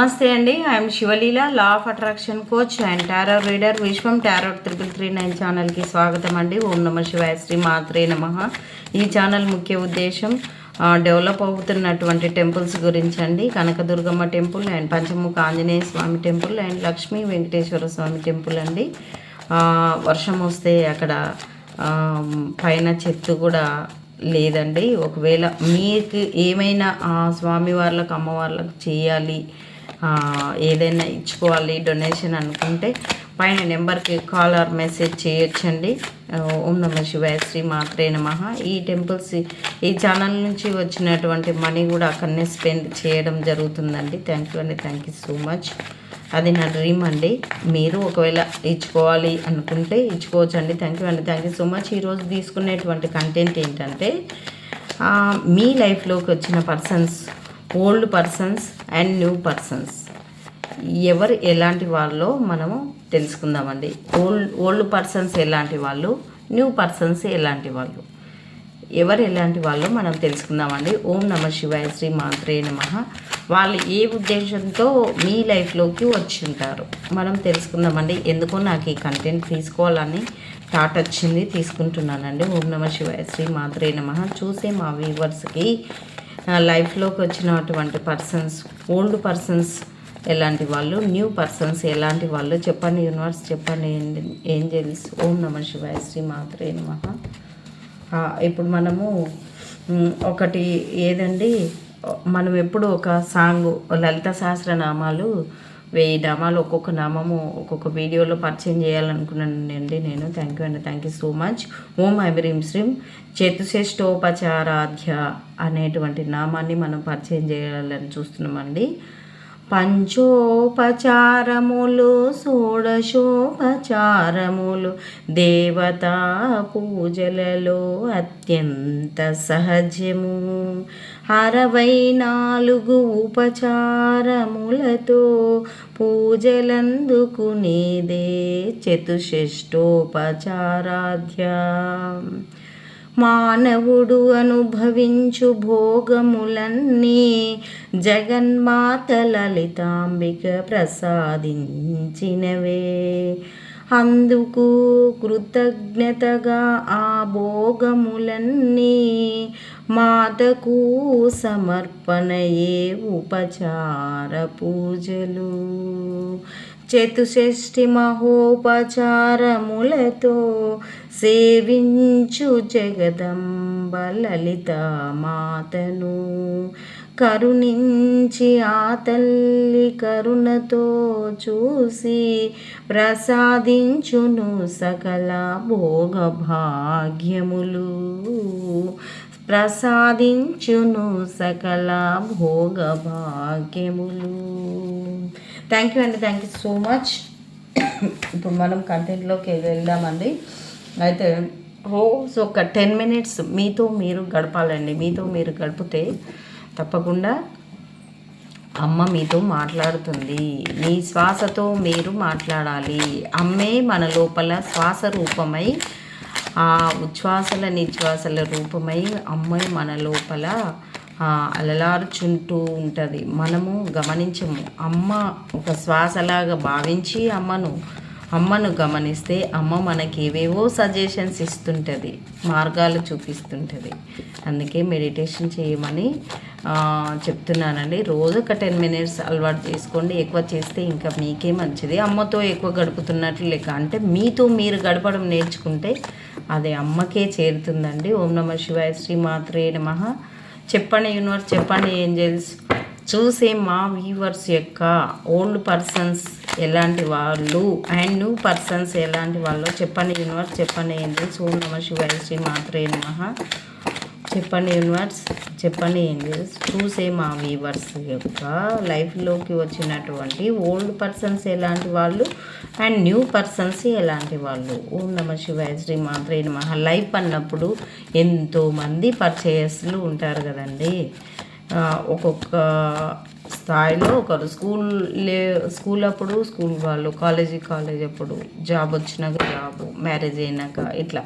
నమస్తే అండి. I'm Sivaleela law of attraction coach and tarot reader Vishwam tarot triple three nine ఛానల్కి స్వాగతం అండి. ఓం నమ శివాయ శ్రీ మాత్రే నమ. ఈ ఛానల్ ముఖ్య ఉద్దేశం డెవలప్ అవుతున్నటువంటి టెంపుల్స్ గురించి అండి. Kanakadurgamma temple and Panchamukha Anjaneya Swami temple and Lakshmi Venkateswara Swami temple అండి. వర్షం వస్తే అక్కడ పైన చెట్టు కూడా లేదండి. ఒకవేళ మీకు ఏమైనా స్వామి వాళ్ళకు అమ్మవార్లకు చేయాలి ఏదైనా ఇచ్చుకోవాలి డొనేషన్ అనుకుంటే పైన నెంబర్కి కాల్ ఆర్ మెసేజ్ చేయొచ్చండి. ఓం నమ శివాయ శ్రీ మాత్రే నమ. ఈ టెంపుల్స్ ఈ ఛానల్ నుంచి వచ్చినటువంటి మనీ కూడా అక్కడనే స్పెండ్ చేయడం జరుగుతుందండి. థ్యాంక్ యూ అండి. థ్యాంక్ యూ సో మచ్ అది నా డ్రీమ్ అండి. మీరు ఒకవేళ ఇచ్చుకోవాలి అనుకుంటే ఇచ్చుకోవచ్చు అండి థ్యాంక్ యూ అండి. థ్యాంక్ యూ సో మచ్ ఈరోజు తీసుకునేటువంటి కంటెంట్ ఏంటంటే మీ లైఫ్లోకి వచ్చిన persons old persons and new persons ఎవరు ఎలాంటి వాళ్ళో మనము తెలుసుకుందామండి. ఓల్డ్ ఓల్డ్ పర్సన్స్ ఎలాంటి వాళ్ళు న్యూ పర్సన్స్ ఎలాంటి వాళ్ళు. ఎవరు ఎలాంటి వాళ్ళు మనం తెలుసుకుందామండి. ఓం నమ శివాయ శ్రీ మాత్రే నమ. వాళ్ళు ఏ ఉద్దేశంతో మీ లైఫ్లోకి వచ్చి ఉంటారు మనం తెలుసుకుందామండి. ఎందుకో నాకు ఈ కంటెంట్ తీసుకోవాలని థాట్ వచ్చింది తీసుకుంటున్నానండి. ఓం నమ శివాయ శ్రీ మాత్రే నమ. చూసే మా వ్యూవర్స్కి లైఫ్లోకి వచ్చినటువంటి పర్సన్స్ ఓల్డ్ పర్సన్స్ ఎలాంటి వాళ్ళు న్యూ పర్సన్స్ ఎలాంటి వాళ్ళు చెప్పండి యూనివర్స్ చెప్పండి ఏంజల్స్ ఓం నమ శివాయ శ్రీ మాత్రే నమ. ఇప్పుడు మనము ఒకటి ఏదండి మనం ఎప్పుడు ఒక సాంగ్ లలిత సహస్రనామాలు వెయ్యి నామాలు ఒక్కొక్క నామము ఒక్కొక్క వీడియోలో పరిచయం చేయాలనుకున్నానండి నేను. థ్యాంక్ యూ అండి థ్యాంక్ యూ సో మచ్ ఓం ఐబ్రీం శ్రీం. చతుశ్రేష్టోపచారాధ్య అనేటువంటి నామాన్ని మనం పరిచయం చేయాలని చూస్తున్నామండి. పంచోపచారములు షోడశోపచారములు దేవతా పూజలలో అత్యంత సహజము. అరవై నాలుగు ఉపచారములతో పూజలందుకునేదే చతుషష్టోపచారాధ్య మానవుడు అనుభవించు భోగములన్నీ జగన్మాత లలితాంబిక ప్రసాదించినవే. అందుకు కృతజ్ఞతగా ఆ భోగములన్నీ మాతకు సమర్పణయే ఉపచార పూజలు. చతుషష్ఠి మహోపచారములతో సేవించు జగదంబ లలిత మాతను. కరుణించి ఆ తల్లి కరుణతో చూసి ప్రసాదించును సకల భోగభాగ్యములు. ప్రసాదించును సకల భోగభాగ్యములు. థ్యాంక్ యూ అండి. థ్యాంక్ యూ సో మచ్ ఇప్పుడు మనం కంటెంట్లోకి వెళ్దామండి. అయితే రోజు ఒక టెన్ మినిట్స్ మీతో మీరు గడపాలండి. మీతో మీరు గడిపితే తప్పకుండా అమ్మ మీతో మాట్లాడుతుంది. మీ శ్వాసతో మీరు మాట్లాడాలి. అమ్మే మన లోపల శ్వాస రూపమై ఆ ఉచ్ఛ్వాసల నిశ్వాసల రూపమై అమ్మాయి మన లోపల అలలారుచుంటూ ఉంటుంది. మనము గమనించము. అమ్మ ఒక శ్వాసలాగా భావించి అమ్మను అమ్మను గమనిస్తే అమ్మ మనకి ఏవేవో సజెషన్స్ ఇస్తుంటుంది మార్గాలు చూపిస్తుంటుంది. అందుకే మెడిటేషన్ చేయమని చెప్తున్నానండి. రోజు ఒక టెన్ మినిట్స్ అలవాటు చేసుకోండి. ఎక్కువ చేస్తే ఇంకా మీకే మంచిది. అమ్మతో ఎక్కువ గడుపుతున్నట్లు లెక్క. అంటే మీతో మీరు గడపడం నేర్చుకుంటే అది అమ్మకే చేరుతుందండి. ఓం నమ శివాయ శ్రీ మాత్రే నమ. చెప్పండి యూనివర్స్ చెప్పండి ఏంజల్స్. చూసే మా వ్యూవర్స్ యొక్క ఓల్డ్ పర్సన్స్ ఎలాంటి వాళ్ళు అండ్ న్యూ పర్సన్స్ ఎలాంటి వాళ్ళు చెప్పండి యూనివర్స్ చెప్పండి ఏంది? ఓం నమ శివాయ శ్రీ మాత్రే నమః. చెప్పండి యూనివర్స్ చెప్పండి ఏంది? చూసే మా వీవర్స్ యొక్క లైఫ్లోకి వచ్చినటువంటి ఓల్డ్ పర్సన్స్ ఎలాంటి వాళ్ళు అండ్ న్యూ పర్సన్స్ ఎలాంటి వాళ్ళు? ఓం నమ శివాయ శ్రీ మాత్రే నమ. లైఫ్ అన్నప్పుడు ఎంతోమంది పర్చేయర్స్లు ఉంటారు కదండి. ఒక్కొక్క స్థాయిలో ఒకరు స్కూల్ లే స్కూల్ అప్పుడు స్కూల్ వాళ్ళు కాలేజీ కాలేజ్ అప్పుడు జాబ్ వచ్చినాక జాబ్ మ్యారేజ్ అయినాక ఇట్లా.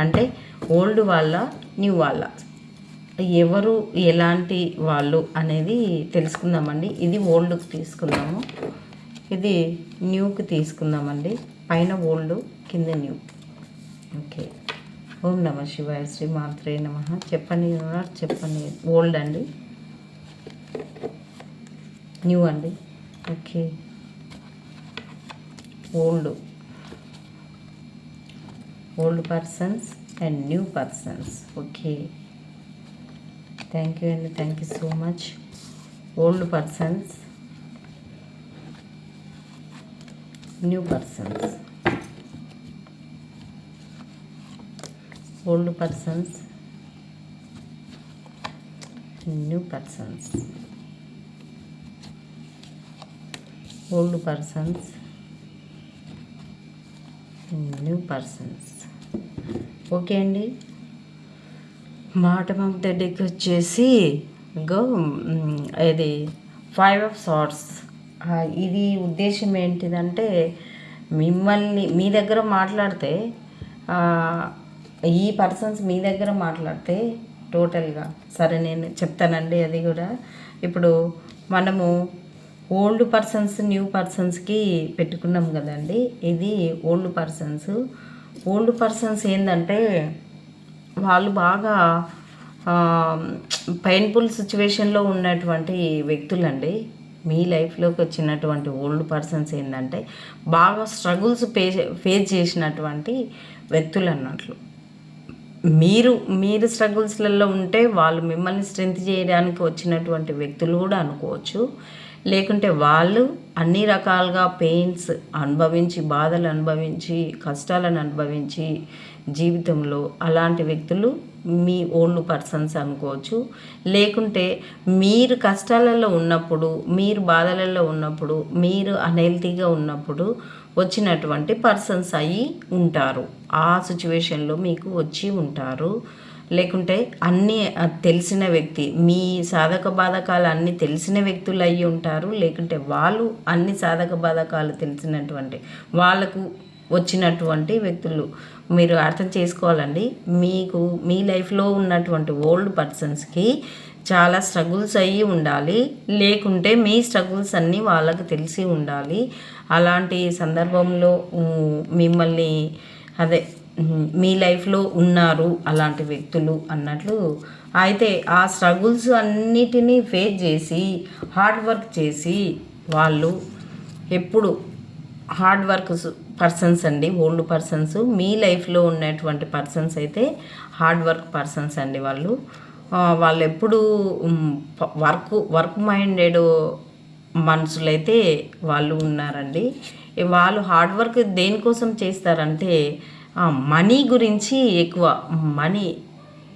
అంటే ఓల్డ్ వాళ్ళ న్యూ వాళ్ళ. ఎవరు ఎలాంటి వాళ్ళు అనేది తెలుసుకుందామండి. ఇది ఓల్డ్కి తీసుకుందాము. ఇది న్యూకి తీసుకుందామండి. పైన ఓల్డ్ కింద న్యూ. ఓకే. ఓం నమ శివాయ. శ్రీ మాత్రే నమ. చెప్పండి చెప్పని చెప్పండి ఓల్డ్ అండి. న్యూ అండి. Okay. Old. Old persons and new persons. Okay. Thank you అండి. Thank you so much. Old persons new persons. Old persons new persons. Old persons new persons okay అండి. మాట ఆఫ్ ద వచ్చేసి go ఇది five of sorts ఇది ఉద్దేశం ఏంటిదంటే మిమ్మల్ని మీ దగ్గర మాట్లాడితే ఈ పర్సన్స్ మీ దగ్గర మాట్లాడితే టోటల్గా సరే నేను చెప్తానండి అది కూడా. ఇప్పుడు మనము ఓల్డ్ పర్సన్స్ న్యూ పర్సన్స్కి పెట్టుకున్నాం కదండి. ఇది ఓల్డ్ పర్సన్స్. ఓల్డ్ పర్సన్స్ ఏంటంటే వాళ్ళు బాగా పెయిన్ఫుల్ సిచ్యువేషన్లో ఉన్నటువంటి వ్యక్తులండి. మీ లైఫ్లోకి వచ్చినటువంటి ఓల్డ్ పర్సన్స్ ఏంటంటే బాగా స్ట్రగుల్స్ పే ఫేస్ చేసినటువంటి వ్యక్తులు అన్నట్లు మీరు మీరు స్ట్రగుల్స్లలో ఉంటే వాళ్ళు మిమ్మల్ని స్ట్రెంత్ చేయడానికి వచ్చినటువంటి వ్యక్తులు కూడా అనుకోవచ్చు. లేకుంటే వాళ్ళు అన్ని రకాలుగా పెయిన్స్ అనుభవించి బాధలు అనుభవించి కష్టాలను అనుభవించి జీవితంలో అలాంటి వ్యక్తులు మీ ఓన్లు పర్సన్స్ అనుకోవచ్చు. లేకుంటే మీరు కష్టాలలో ఉన్నప్పుడు మీరు బాధలలో ఉన్నప్పుడు మీరు అన్హెల్తీగా ఉన్నప్పుడు వచ్చినటువంటి పర్సన్స్ అయ్యి ఉంటారు. ఆ సిచ్యువేషన్లో మీకు వచ్చి ఉంటారు. లేకుంటే అన్నీ తెలిసిన వ్యక్తి మీ సాధక బాధకాలు అన్నీ తెలిసిన వ్యక్తులు అయ్యి ఉంటారు. లేకుంటే వాళ్ళు అన్ని సాధక బాధకాలు తెలిసినటువంటి వాళ్ళకు వచ్చినటువంటి వ్యక్తులు. మీరు అర్థం చేసుకోవాలండి. మీకు మీ లైఫ్లో ఉన్నటువంటి ఓల్డ్ పర్సన్స్కి చాలా స్ట్రగుల్స్ అయ్యి ఉండాలి. లేకుంటే మీ స్ట్రగుల్స్ అన్నీ వాళ్ళకి తెలిసి ఉండాలి. అలాంటి సందర్భంలో మిమ్మల్ని అదే మీ లైఫ్లో ఉన్నారు అలాంటి వ్యక్తులు అన్నట్లు అయితే ఆ స్ట్రగుల్స్ అన్నిటినీ ఫేస్ చేసి హార్డ్ వర్క్ చేసి వాళ్ళు ఎప్పుడు హార్డ్ వర్క్ పర్సన్స్ అండి ఓల్డ్ పర్సన్స్. మీ లైఫ్లో ఉన్నటువంటి పర్సన్స్ అయితే హార్డ్ వర్క్ పర్సన్స్ అండి వాళ్ళు. వాళ్ళు ఎప్పుడు వర్క్ వర్క్ మైండెడ్ మనుషులైతే వాళ్ళు ఉన్నారండి. వాళ్ళు హార్డ్ వర్క్ దేనికోసం చేస్తారంటే మనీ గురించి ఎక్కువ మనీ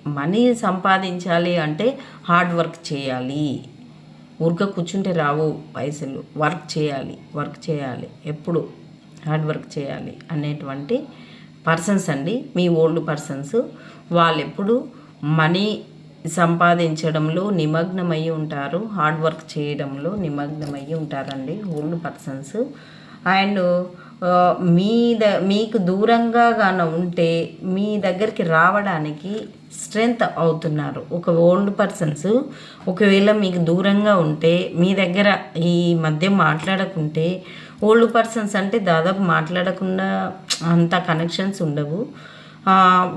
మనీ సంపాదించాలి అంటే హార్డ్ వర్క్ చేయాలి. ఊరిక కూర్చుంటే రావు పైసలు. వర్క్ చేయాలి వర్క్ చేయాలి. ఎప్పుడు హార్డ్ వర్క్ చేయాలి అనేటువంటి పర్సన్స్ అండి. మీ ఓల్డ్ పర్సన్స్. వాళ్ళు ఎప్పుడు మనీ సంపాదించడంలో నిమగ్నమై ఉంటారు. హార్డ్ వర్క్ చేయడంలో నిమగ్నమై ఉంటారండి ఓల్డ్ పర్సన్స్. అండ్ మీ ద మీకు దూరంగా గాన ఉంటే మీ దగ్గరికి రావడానికి స్ట్రెంగ్త్ అవుతున్నారు. ఒక ఓల్డ్ పర్సన్స్ ఒకవేళ మీకు దూరంగా ఉంటే మీ దగ్గర ఈ మధ్య మాట్లాడకుంటే ఓల్డ్ పర్సన్స్ అంటే దాదాపు మాట్లాడకుండా అంత కనెక్షన్స్ ఉండవు.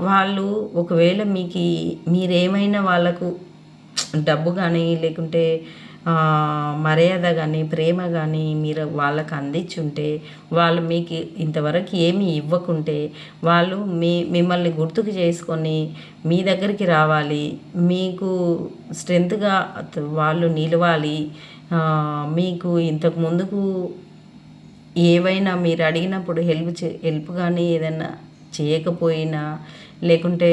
వాళ్ళు ఒకవేళ మీకు మీరేమైనా వాళ్ళకు డబ్బు కానీ లేకుంటే మర్యాద కానీ ప్రేమ కానీ మీరు వాళ్ళకి అందించుంటే వాళ్ళు మీకు ఇంతవరకు ఏమి ఇవ్వకుంటే వాళ్ళు మీ మిమ్మల్ని గుర్తుకు చేసుకొని మీ దగ్గరికి రావాలి. మీకు స్ట్రెంత్గా వాళ్ళు నిలవాలి. మీకు ఇంతకు ముందుకు ఏవైనా మీరు అడిగినప్పుడు హెల్ప్ చే హెల్ప్ కానీ ఏదైనా చేయకపోయినా లేకుంటే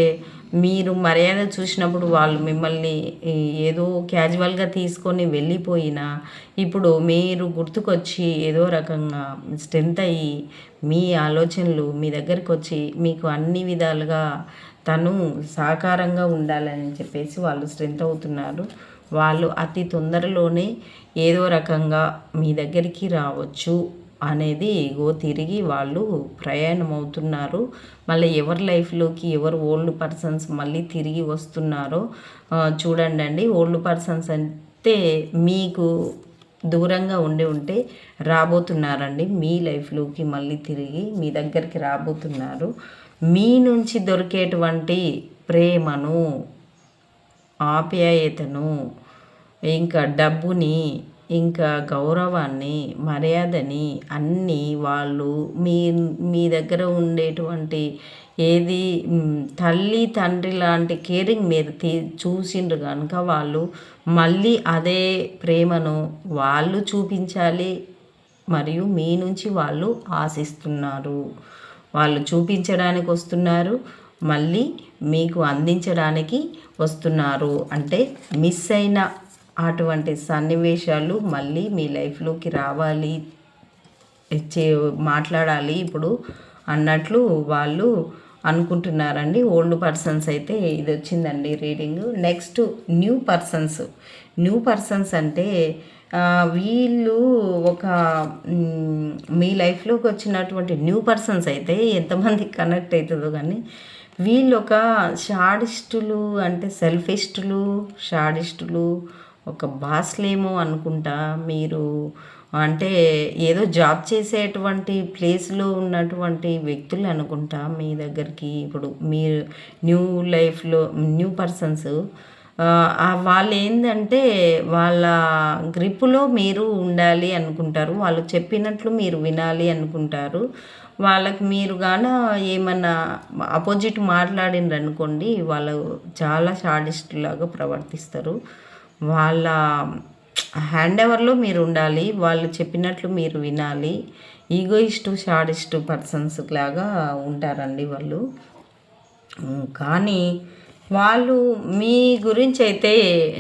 మీరు మర్యాద చూసినప్పుడు వాళ్ళు మిమ్మల్ని ఏదో క్యాజువల్గా తీసుకొని వెళ్ళిపోయినా ఇప్పుడు మీరు గుర్తుకొచ్చి ఏదో రకంగా స్ట్రెంత్ అయ్యి మీ ఆలోచనలు మీ దగ్గరికి వచ్చి మీకు అన్ని విధాలుగా తను సహకారంగా ఉండాలని చెప్పేసి వాళ్ళు స్ట్రెంత్ అవుతున్నారు. వాళ్ళు అతి తొందరలోనే ఏదో రకంగా మీ దగ్గరికి రావచ్చు. అనేది ఇగో తిరిగి వాళ్ళు ప్రయాణం అవుతున్నారు మళ్ళీ ఎవరి లైఫ్లోకి ఎవరు ఓల్డ్ పర్సన్స్ మళ్ళీ తిరిగి వస్తున్నారో చూడండి అండి ఓల్డ్ పర్సన్స్ అంటే మీకు దూరంగా ఉండి ఉంటే రాబోతున్నారండి. మీ లైఫ్లోకి మళ్ళీ తిరిగి మీ దగ్గరికి రాబోతున్నారు. మీ నుంచి దొరికేటువంటి ప్రేమను ఆప్యాయతను ఇంకా డబ్బుని ఇంకా గౌరవాన్ని మర్యాదని అన్నీ వాళ్ళు మీ మీ దగ్గర ఉండేటువంటి ఏది తల్లి తండ్రి లాంటి కేరింగ్ మీరు తీ చూసిండ్రు కనుక వాళ్ళు మళ్ళీ అదే ప్రేమను వాళ్ళు చూపించాలి మరియు మీ నుంచి వాళ్ళు ఆశిస్తున్నారు. వాళ్ళు చూపించడానికి వస్తున్నారు మళ్ళీ మీకు అందించడానికి వస్తున్నారు. అంటే మిస్ అయిన అటువంటి సన్నివేశాలు మళ్ళీ మీ లైఫ్లోకి రావాలి చే మాట్లాడాలి ఇప్పుడు అన్నట్లు వాళ్ళు అనుకుంటున్నారండి. ఓల్డ్ పర్సన్స్ అయితే ఇది వచ్చిందండి reading. Next new persons. New persons అంటే వీళ్ళు ఒక మీ లైఫ్లోకి వచ్చినటువంటి న్యూ పర్సన్స్ అయితే ఎంతమంది కనెక్ట్ అవుతుందో కానీ వీళ్ళు ఒక షాడిస్టులు అంటే సెల్ఫిస్టులు షాడిస్టులు ఒక బాస్లేమో అనుకుంటా. మీరు అంటే ఏదో జాబ్ చేసేటువంటి ప్లేస్లో ఉన్నటువంటి వ్యక్తులు అనుకుంటా మీ దగ్గరికి. ఇప్పుడు మీరు న్యూ లైఫ్లో న్యూ పర్సన్స్ వాళ్ళు ఏంటంటే వాళ్ళ గ్రిప్పులో మీరు ఉండాలి అనుకుంటారు. వాళ్ళు చెప్పినట్లు మీరు వినాలి అనుకుంటారు. వాళ్ళకి మీరు గాన ఏమన్నా అపోజిట్ మాట్లాడిండ్రు అనుకోండి వాళ్ళు చాలా షాడిస్ట్ లాగా ప్రవర్తిస్తారు. వాళ్ళ హ్యాండ్ ఓవర్లో మీరు ఉండాలి వాళ్ళు చెప్పినట్లు మీరు వినాలి. ఈగోయిస్టు షాడిస్ట్ పర్సన్స్ లాగా ఉంటారండి వాళ్ళు. కానీ వాళ్ళు మీ గురించి అయితే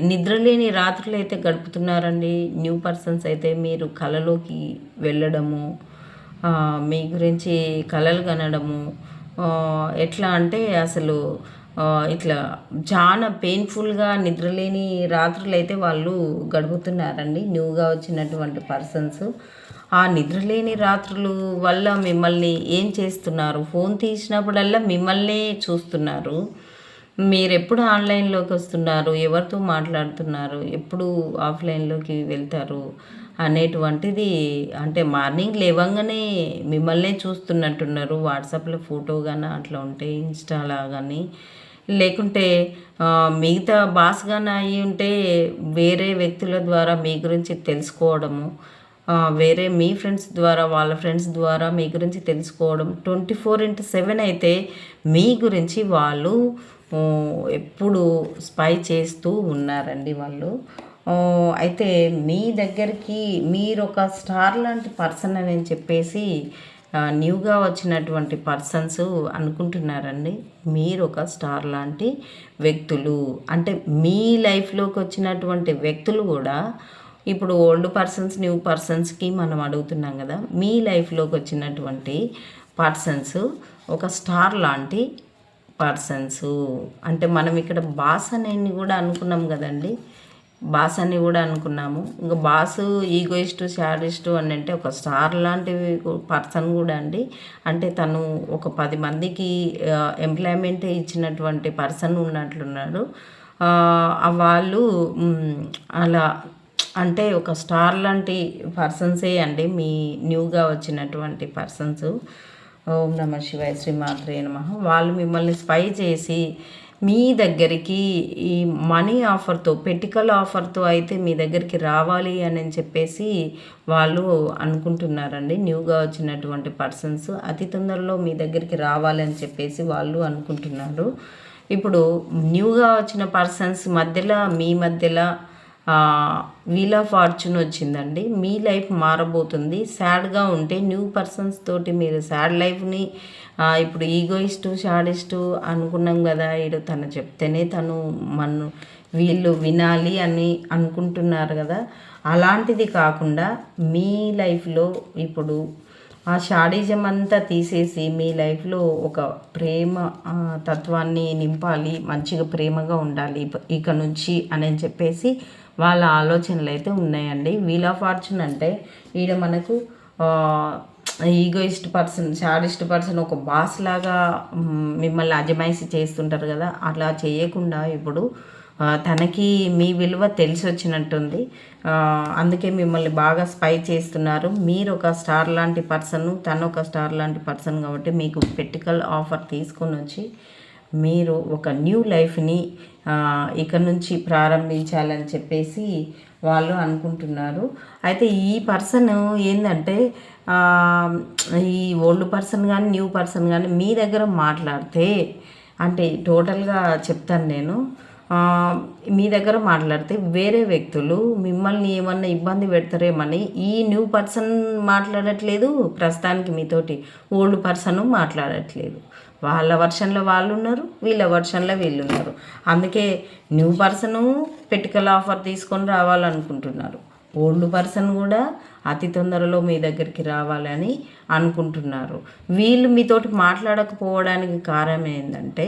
నిద్రలేని రాత్రులు అయితే గడుపుతున్నారండి. న్యూ పర్సన్స్ అయితే మీరు కళలోకి వెళ్ళడము మీ గురించి కళలు కనడము ఎట్లా అంటే అసలు ఇట్లా చాలా పెయిన్ఫుల్గా నిద్రలేని రాత్రులు అయితే వాళ్ళు గడుపుతున్నారండి. న్యూగా వచ్చినటువంటి పర్సన్స్ ఆ నిద్రలేని రాత్రులు వల్ల మిమ్మల్ని ఏం చేస్తున్నారు? ఫోన్ తీసినప్పుడల్లా మిమ్మల్నే చూస్తున్నారు. మీరు ఎప్పుడు ఆన్లైన్లోకి వస్తున్నారు? ఎవరితో మాట్లాడుతున్నారు? ఎప్పుడు ఆఫ్లైన్లోకి వెళ్తారు? అనేటువంటిది అంటే మార్నింగ్ లేవంగానే మిమ్మల్నే చూస్తున్నట్టున్నారు. వాట్సాప్లో ఫోటో కానీ అట్లా ఉంటే ఇన్స్టాలా కానీ లేకుంటే మిగతా బాస్ కానీ అయి ఉంటే వేరే వ్యక్తుల ద్వారా మీ గురించి తెలుసుకోవడము వేరే మీ ఫ్రెండ్స్ ద్వారా వాళ్ళ ఫ్రెండ్స్ ద్వారా మీ గురించి తెలుసుకోవడం ట్వంటీ ఫోర్ ఇంటూ సెవెన్ అయితే మీ గురించి వాళ్ళు ఎప్పుడు స్పై చేస్తూ ఉన్నారండి వాళ్ళు. అయితే మీ దగ్గరికి మీరు ఒక స్టార్ లాంటి పర్సన్ అని చెప్పేసి న్యూగా వచ్చినటువంటి పర్సన్స్ అనుకుంటున్నారండి? మీరు ఒక స్టార్ లాంటి వ్యక్తులు అంటే మీ లైఫ్లోకి వచ్చినటువంటి వ్యక్తులు కూడా ఇప్పుడు ఓల్డ్ పర్సన్స్ న్యూ పర్సన్స్కి మనం అడుగుతున్నాం కదా మీ లైఫ్లోకి వచ్చినటువంటి పర్సన్స్ ఒక స్టార్ లాంటి పర్సన్స్. అంటే మనం ఇక్కడ బాస్ అనేది కూడా అనుకున్నాం కదండి. బాస్ అని కూడా అనుకున్నాము. ఇంకా బాస్ ఈగోయిస్టు శాడిస్టు అని అంటే ఒక స్టార్ లాంటి పర్సన్ కూడా అండి. అంటే తను ఒక పది మందికి ఎంప్లాయ్మెంట్ ఇచ్చినటువంటి పర్సన్ ఉన్నట్లున్నాడు. వాళ్ళు అలా అంటే ఒక స్టార్ లాంటి పర్సన్సే అండి. మీ న్యూగా వచ్చినటువంటి పర్సన్స్. ఓం నమ శివాయ శ్రీమాత్రే నమ. వాళ్ళు మిమ్మల్ని స్పై చేసి మీ దగ్గరికి ఈ మనీ ఆఫర్తో పెటికల్ ఆఫర్తో అయితే మీ దగ్గరికి రావాలి అని చెప్పేసి వాళ్ళు అనుకుంటున్నారండి. న్యూగా వచ్చినటువంటి పర్సన్స్ అతి తొందరలో మీ దగ్గరికి రావాలని చెప్పేసి వాళ్ళు అనుకుంటున్నారు. ఇప్పుడు న్యూగా వచ్చిన పర్సన్స్ మధ్యలో మీ మధ్యలో వీల్ ఆఫ్ ఫార్చ్యూన్ వచ్చిందండి. మీ లైఫ్ మారబోతుంది. సాడ్గా ఉంటే న్యూ పర్సన్స్ తోటి మీరు సాడ్ లైఫ్ని ఇప్పుడు ఈగోయిస్టు షాడిస్టు అనుకున్నాం కదా ఈడు తను చెప్తేనే తను మన వీళ్ళు వినాలి అని అనుకుంటున్నారు కదా. అలాంటిది కాకుండా మీ లైఫ్లో ఇప్పుడు ఆ షాడిజం అంతా తీసేసి మీ లైఫ్లో ఒక ప్రేమ తత్వాన్ని నింపాలి మంచిగా ప్రేమగా ఉండాలి ఇక నుంచి అని చెప్పేసి వాళ్ళ ఆలోచనలు అయితే ఉన్నాయండి. వీల్ ఆఫ్ ఫార్చ్యూన్ అంటే ఈడ మనకు ఈగోయిస్ట్ పర్సన్ షాడిస్ట్ పర్సన్ ఒక బాస్ లాగా మిమ్మల్ని అజమాయిషి చేస్తుంటారు కదా అట్లా చేయకుండా ఇప్పుడు తనకి మీ విలువ తెలిసి వచ్చినట్టుంది అందుకే మిమ్మల్ని బాగా స్పై చేస్తున్నారు. మీరు ఒక స్టార్ లాంటి పర్సన్ తను ఒక స్టార్ లాంటి పర్సన్ కాబట్టి మీకు పెట్టుకల్ ఆఫర్ తీసుకొని వచ్చి మీరు ఒక న్యూ లైఫ్ని ఆ, ఇక నుంచి ప్రారంభించాలని చెప్పేసి వాళ్ళు అనుకుంటున్నారు. అయితే ఈ పర్సన్ ఏంటంటే ఈ ఓల్డ్ పర్సన్ కానీ న్యూ పర్సన్ కానీ మీ దగ్గర మాట్లాడితే అంటే టోటల్గా చెప్తాను నేను మీ దగ్గర మాట్లాడితే వేరే వ్యక్తులు మిమ్మల్ని ఏమన్నా ఇబ్బంది పెడతారేమని ఈ న్యూ పర్సన్ మాట్లాడట్లేదు ప్రస్తుతానికి మీతోటి ఓల్డ్ పర్సన్ మాట్లాడట్లేదు. వాళ్ళ వర్షన్లో వాళ్ళు ఉన్నారు వీళ్ళ వర్షన్లో వీళ్ళు ఉన్నారు అందుకే న్యూ పర్సను పెట్టుకల ఆఫర్ తీసుకొని రావాలనుకుంటున్నారు. ఓల్డ్ పర్సన్ కూడా అతి తొందరలో మీ దగ్గరికి రావాలని అనుకుంటున్నారు. వీళ్ళు మీతోటి మాట్లాడకపోవడానికి కారణం ఏంటంటే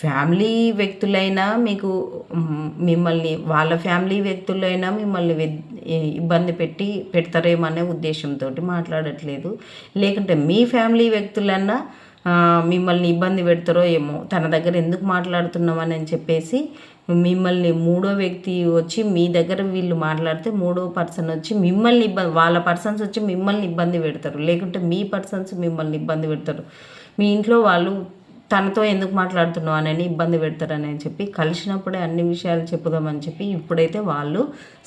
ఫ్యామిలీ వ్యక్తులైనా మీకు మిమ్మల్ని వాళ్ళ ఫ్యామిలీ వ్యక్తులైనా మిమ్మల్ని ఇబ్బంది పెట్టి పెడతారేమనే ఉద్దేశంతో మాట్లాడట్లేదు. లేకుంటే మీ ఫ్యామిలీ వ్యక్తులన్నా మిమ్మల్ని ఇబ్బంది పెడతారో ఏమో. తన దగ్గర ఎందుకు మాట్లాడుతున్నామని అని చెప్పేసి మిమ్మల్ని మూడో వ్యక్తి వచ్చి మీ దగ్గర వీళ్ళు మాట్లాడితే మూడో పర్సన్ వచ్చి మిమ్మల్ని ఇబ్బంది వాళ్ళ పర్సన్స్ వచ్చి మిమ్మల్ని ఇబ్బంది పెడతారు. లేకుంటే మీ పర్సన్స్ మిమ్మల్ని ఇబ్బంది పెడతారు. మీ ఇంట్లో వాళ్ళు తనతో ఎందుకు మాట్లాడుతున్నావు అని ఇబ్బంది పెడతారని చెప్పి కలిసినప్పుడే అన్ని విషయాలు చెప్పుదామని చెప్పి ఇప్పుడైతే వాళ్ళు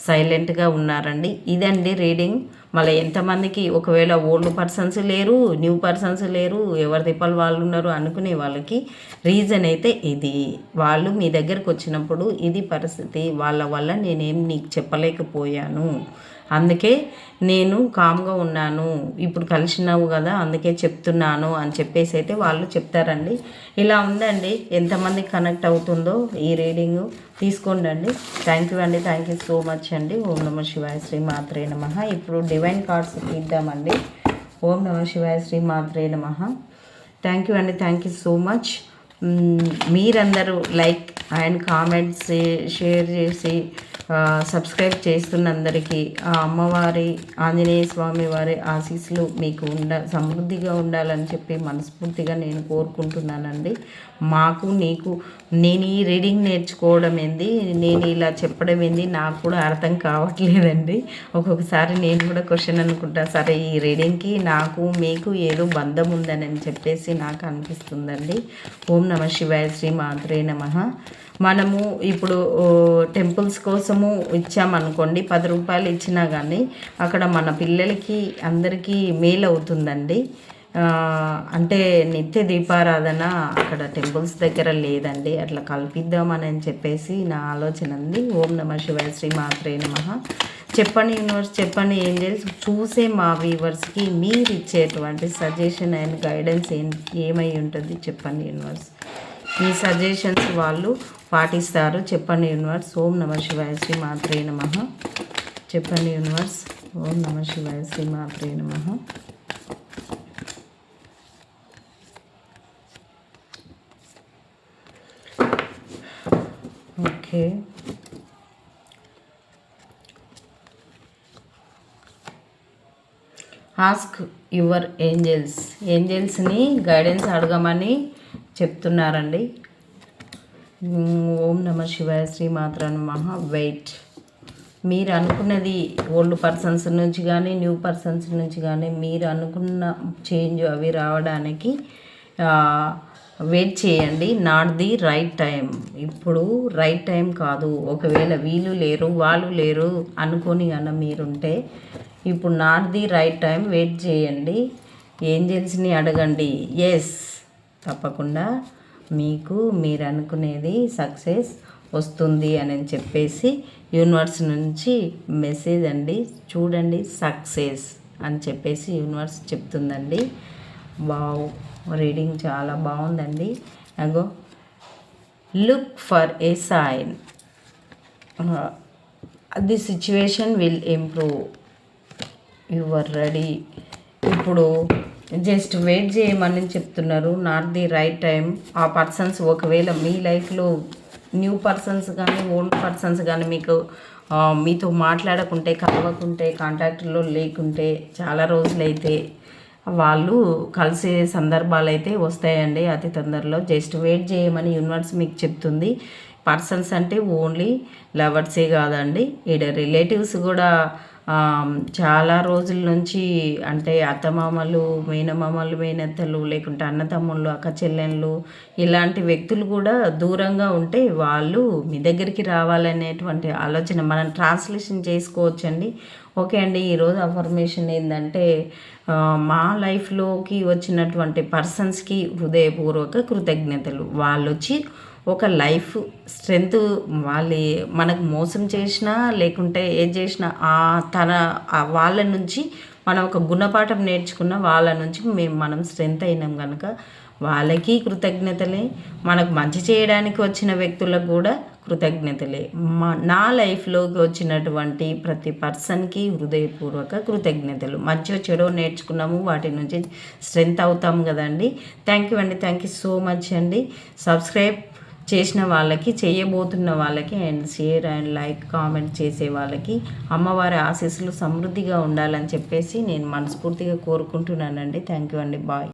సైలెంట్గా ఉన్నారండి. ఇదండి రీడింగ్. మళ్ళీ ఎంతమందికి ఒకవేళ ఓల్డ్ పర్సన్స్ లేరు న్యూ పర్సన్స్ లేరు ఎవరి తిప్పలు వాళ్ళు ఉన్నారు అనుకునే వాళ్ళకి రీజన్ అయితే ఇది. వాళ్ళు మీ దగ్గరకు వచ్చినప్పుడు ఇది పరిస్థితి. వాళ్ళ వల్ల నేనేం నీకు చెప్పలేకపోయాను. అందుకే నేను కామ్గా ఉన్నాను. ఇప్పుడు కలిసినావు కదా అందుకే చెప్తున్నాను అని చెప్పేసి అయితే వాళ్ళు చెప్తారండి. ఇలా ఉందండి. ఎంతమంది కనెక్ట్ అవుతుందో ఈ రీడింగ్. తీసుకోండి అండి. థ్యాంక్ యూ అండి. థ్యాంక్ యూ సో మచ్ అండి. ఓం నమ శివాయ శ్రీ మాత్రే నమ. ఇప్పుడు డివైన్ కార్డ్స్ తీద్దామండి. ఓం నమ శివాయ శ్రీ మాత్రే నమ. థ్యాంక్ యూ అండి. Thank you so much. మీరందరూ లైక్ అండ్ కామెంట్స్ షేర్ చేసి సబ్స్క్రైబ్ సబ్స్క్రైబ్ చేస్తున్నందరికీ ఆ అమ్మవారి ఆంజనేయ స్వామి వారి ఆశీస్సులు మీకు ఉండ సమృద్ధిగా ఉండాలని చెప్పి మనస్ఫూర్తిగా నేను కోరుకుంటున్నానండి. మాకు నీకు నేను ఈ రీడింగ్ నేర్చుకోవడం ఏంది? నేను ఇలా చెప్పడం ఏంది? నాకు కూడా అర్థం కావట్లేదండి. ఒక్కొక్కసారి నేను కూడా క్వశ్చన్ అనుకుంటా సరే ఈ రీడింగ్కి నాకు మీకు ఏదో బంధం ఉందని అని చెప్పేసి నాకు అనిపిస్తుందండి. ఓం నమ శివాయ శ్రీ మాత్రే నమ. మనము ఇప్పుడు టెంపుల్స్ కోసము ఇచ్చామనుకోండి పది రూపాయలు ఇచ్చినా కానీ అక్కడ మన పిల్లలకి అందరికీ మేలు అవుతుందండి. అంటే నిత్య దీపారాధన అక్కడ టెంపుల్స్ దగ్గర లేదండి. అట్లా కల్పిద్దామని చెప్పేసి నా ఆలోచన ఉంది ఓం నమ శివాయ శ్రీ మాత్రే నమ. చెప్పండి యూనివర్స్ చెప్పండి ఏంజల్స్ చూసే మా వ్యూవర్స్కి మీరు ఇచ్చేటువంటి సజెషన్ అండ్ గైడెన్స్ ఏం ఏమై ఉంటుంది చెప్పండి యూనివర్స్ మీ సజెషన్స్ వాళ్ళు పాటిస్తారు. చెప్పండి యూనివర్స్. ఓం నమ శివాయ శ్రీ మాత్రే నమ. చెప్పండి యూనివర్స్. ఓం నమ శివాయ శ్రీ మాత్రే నమ. ఓకే. ఆస్క్ యువర్ ఏంజల్స్ ఏంజల్స్ని గైడెన్స్ అడగమని చెప్తున్నారండి. ఓం నమ శివాయ శ్రీ మాత్ర మహా వెయిట్. మీరు అనుకున్నది ఓల్డ్ పర్సన్స్ నుంచి కానీ న్యూ పర్సన్స్ నుంచి కానీ మీరు అనుకున్న చేంజ్ అవి రావడానికి వెయిట్ చేయండి. నాట్ ది రైట్ టైం ఇప్పుడు రైట్ టైం కాదు. ఒకవేళ వీళ్ళు లేరు వాళ్ళు లేరు అనుకొని కన్నా మీరుంటే ఇప్పుడు not the right time wait చేయండి. ఏంజల్స్ని అడగండి. ఎస్. తప్పకుండా. మీకు మీరు అనుకునేది సక్సెస్ వస్తుంది అని చెప్పేసి యూనివర్స్ నుంచి మెసేజ్ అండి చూడండి సక్సెస్ అని చెప్పేసి యూనివర్స్ చెప్తుందండి. వావ్ రీడింగ్ చాలా బాగుందండి. అగో look for a sign. The situation will improve. You are ready. ఇప్పుడు జస్ట్ వెయిట్ చేయమని చెప్తున్నారు. నాట్ ది రైట్ టైం ఆ పర్సన్స్ ఒకవేళ మీ లైఫ్లో న్యూ పర్సన్స్ కానీ ఓల్డ్ పర్సన్స్ కానీ మీకు మీతో మాట్లాడకుంటే కలవకుంటే కాంటాక్ట్లో లేకుంటే చాలా రోజులైతే వాళ్ళు కలిసే సందర్భాలు అయితే వస్తాయండి అతి తొందరలో. జస్ట్ వెయిట్ చేయమని యూనివర్స్ మీకు చెప్తుంది. పర్సన్స్ అంటే ఓన్లీ లవర్సే కాదండి. ఈడ రిలేటివ్స్ కూడా చాలా రోజుల నుంచి అంటే అత్తమామలు మేనమామలు మేనత్తలు లేకుంటే అన్నతమ్ముళ్ళు అక్క చెల్లెళ్ళు ఇలాంటి వ్యక్తులు కూడా దూరంగా ఉంటే వాళ్ళు మీ దగ్గరికి రావాలనేటువంటి ఆలోచన మనం ట్రాన్స్లేషన్ చేసుకోవచ్చండి. ఓకే అండి ఈరోజు అఫర్మేషన్ ఏంటంటే మా లైఫ్లోకి వచ్చినటువంటి పర్సన్స్కి హృదయపూర్వక కృతజ్ఞతలు. వాళ్ళు వచ్చి ఒక లైఫ్ స్ట్రెంగ్త్ వాళ్ళు మనకు మోసం చేసినా లేకుంటే ఏం చేసినా ఆ తన వాళ్ళ నుంచి మనం ఒక గుణపాఠం నేర్చుకున్న వాళ్ళ నుంచి మేము మనం స్ట్రెంగ్త్ అయినాం కనుక వాళ్ళకి కృతజ్ఞతలే. మనకు మంచి చేయడానికి వచ్చిన వ్యక్తులకు కూడా కృతజ్ఞతలే. మా నా లైఫ్లోకి వచ్చినటువంటి ప్రతి పర్సన్కి హృదయపూర్వక కృతజ్ఞతలు. మంచి చెడు నేర్చుకున్నాము వాటి నుంచి స్ట్రెంగ్త్ అవుతాం కదండి. థ్యాంక్ యూ అండి. థ్యాంక్ యూ సో మచ్ అండి. సబ్స్క్రైబ్ చేసిన వాళ్ళకి చేయబోతున్న వాళ్ళకి and share and like comment చేసే వాళ్ళకి అమ్మవారి ఆశీస్సులు సమృద్ధిగా ఉండాలని చెప్పేసి నేను మనస్ఫూర్తిగా కోరుకుంటున్నానండి. థ్యాంక్ యూ అండి. బాయ్